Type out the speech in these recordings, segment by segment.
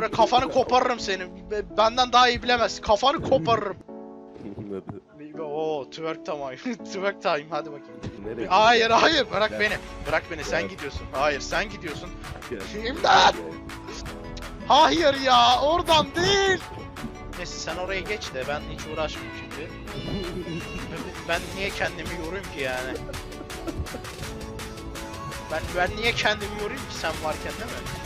buraya kafanı koparırım senin. Be- Benden daha iyi bilemez. Kafanı koparırım. Oo twerk time. twerk time hadi bakayım. Nereye? Hayır hayır bırak beni. Bırak beni sen gidiyorsun. Hayır sen gidiyorsun. İmdat! Hayır ya oradan değil. Neyse sen oraya geç de ben hiç uğraşmayayım şimdi. Ben niye kendimi yorayım ki yani? Ben ben niye kendimi yorayım ki sen varken değil mi?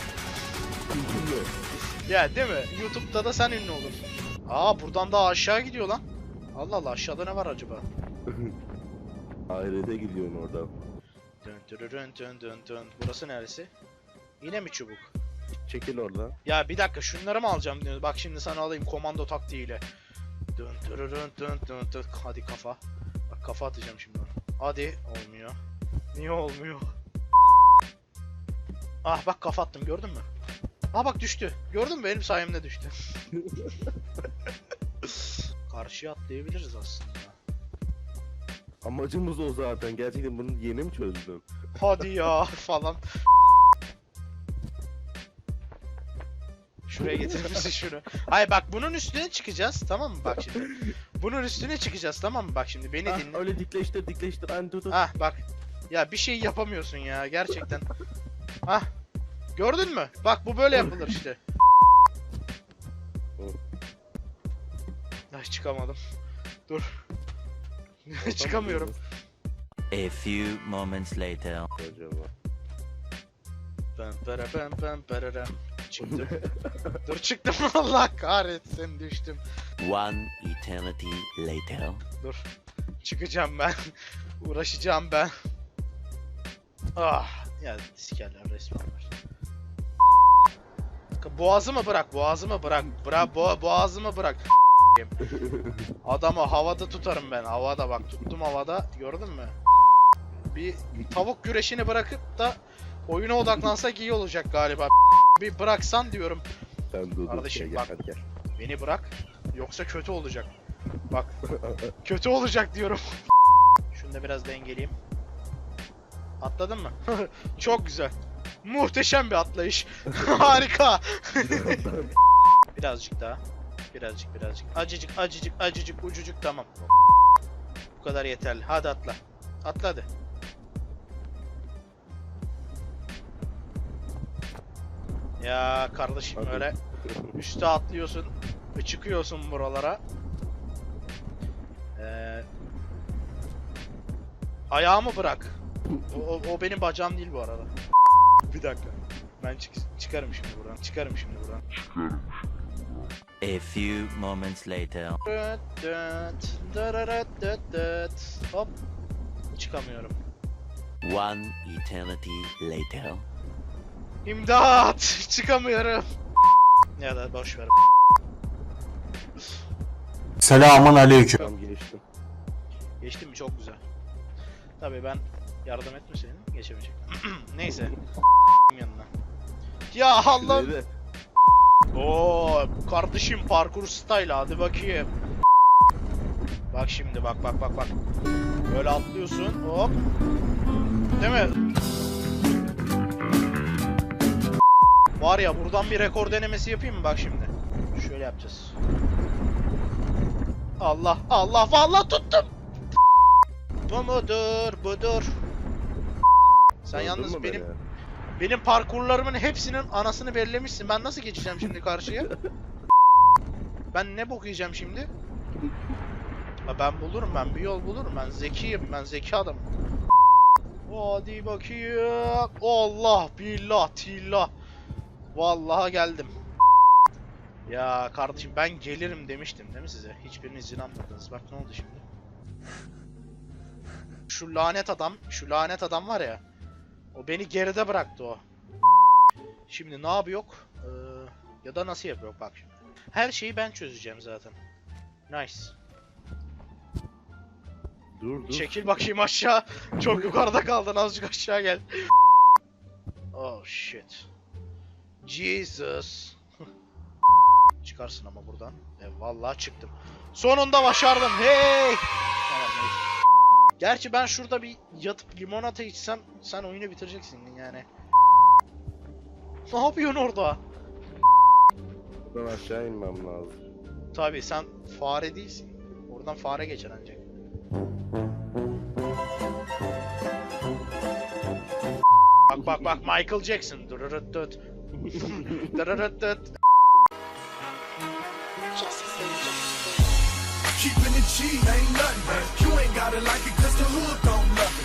Ya değil mi? YouTube'da da sen ünlü olursun. Aa buradan daha aşağı gidiyor lan. Allah Allah aşağıda ne var acaba? Ahirete gidiyorsun oradan. Dön dön dön dön dön. Burası neresi? Yine mi çubuk? Çekil oradan. Ya bir dakika şunları mı alacağım diyor. Bak şimdi sana alayım komando taktiğiyle. Dön dön dön dön dön dön. Hadi kafa. Bak kafa atacağım şimdi ona. Hadi olmuyor. Niye olmuyor? Ah bak kafa attım gördün mü? Ah bak düştü. Gördün mü benim sayemde düştü. Karşıya atlayabiliriz aslında. Amacımız o zaten. Gerçekten bunu yeni mi çözdün? Hadi ya falan. Şuraya getirir misin şunu? Hayır bak bunun üstüne çıkacağız tamam mı bak şimdi. Bunun üstüne çıkacağız tamam mı bak şimdi beni Ah, dinle. öyle dikleştir dikleştir. Hani. Ah bak. Ya bir şey yapamıyorsun ya gerçekten. Ah. Gördün mü? Bak bu böyle yapılır işte. Ay çıkamadım. Dur. Çıkamıyorum. A few moments later. Acaba. Ben para ben ben pararam. Çıktım. Dur çıktım Allah kahretsin düştüm. One eternity later. Dur. Çıkacağım ben. Uğraşacağım ben. Ah. Ya sikerler resmen var. Boğazımı bırak, boğazımı bırak. Bırak, boğa, boğazımı bırak. Adamı havada tutarım ben. Havada bak tuttum havada. Gördün mü? Bir tavuk güreşini bırakıp da oyuna odaklansak iyi olacak galiba. Bir bıraksan diyorum. Sen dur. Kardeşim, Gel, bak. gel. Beni bırak. Yoksa kötü olacak. Bak. kötü olacak diyorum. Şunu da biraz dengeleyeyim. Atladın mı? Çok güzel. Muhteşem bir atlayış. Harika. birazcık daha. Birazcık birazcık. Acıcık acıcık acıcık ucucuk tamam. Bu kadar yeterli. Hadi atla. Atla hadi. Ya kardeşim Hadi. öyle üste atlıyorsun çıkıyorsun buralara. Ee, ayağımı bırak. O, o, o benim bacağım değil bu arada. Bir dakika. Ben çık çıkarım şimdi buradan. Çıkarım şimdi buradan. A few moments later. Dıt dıt, dırırıt dıt dıt. Hop. Çıkamıyorum. One eternity later. İmdat! Çıkamıyorum. Ya da boş ver. Selamun aleyküm. Tam geçtim. Geçti mi? Çok güzel. Tabii ben yardım etmeseydim geçemeyecektim. Neyse. yanına. Ya Allah'ım. Oo kardeşim parkur style hadi bakayım. Bak şimdi bak bak bak bak. Böyle atlıyorsun hop. Değil mi? Var ya buradan bir rekor denemesi yapayım mı bak şimdi. Şöyle yapacağız. Allah Allah vallahi tuttum. Bu mudur budur. Sen Gördün yalnız benim beni? benim parkurlarımın hepsinin anasını belirlemişsin. Ben nasıl geçeceğim şimdi karşıya? Ben ne bok yiyeceğim şimdi? Ben bulurum ben bir yol bulurum. Ben zekiyim ben zeki adamım. Hadi bakayım. Allah billah tillah. Vallahi geldim. Ya kardeşim ben gelirim demiştim değil mi size? Hiçbiriniz inanmadınız. Bak ne oldu şimdi? Şu lanet adam, şu lanet adam var ya. O beni geride bıraktı o. Şimdi ne yapıyor? Ee, ya da nasıl yapıyor bak şimdi. Her şeyi ben çözeceğim zaten. Nice. Dur dur. Çekil bakayım aşağı. Çok yukarıda kaldın azıcık aşağı gel. Oh shit. Jesus. Çıkarsın ama buradan. E, vallahi çıktım. Sonunda başardım. Hey! Tamam neyse. Gerçi ben şurada bir yatıp limonata içsem sen oyunu bitireceksin yani. Ne yapıyorsun orada? Buradan aşağı inmem lazım. Tabii sen fare değilsin. Oradan fare geçer ancak. Bak bak bak Michael Jackson. Dırırıt dıt. Dırırıt dıt. Keeping it G ain't nothing. about it like it, cause the hood don't love it.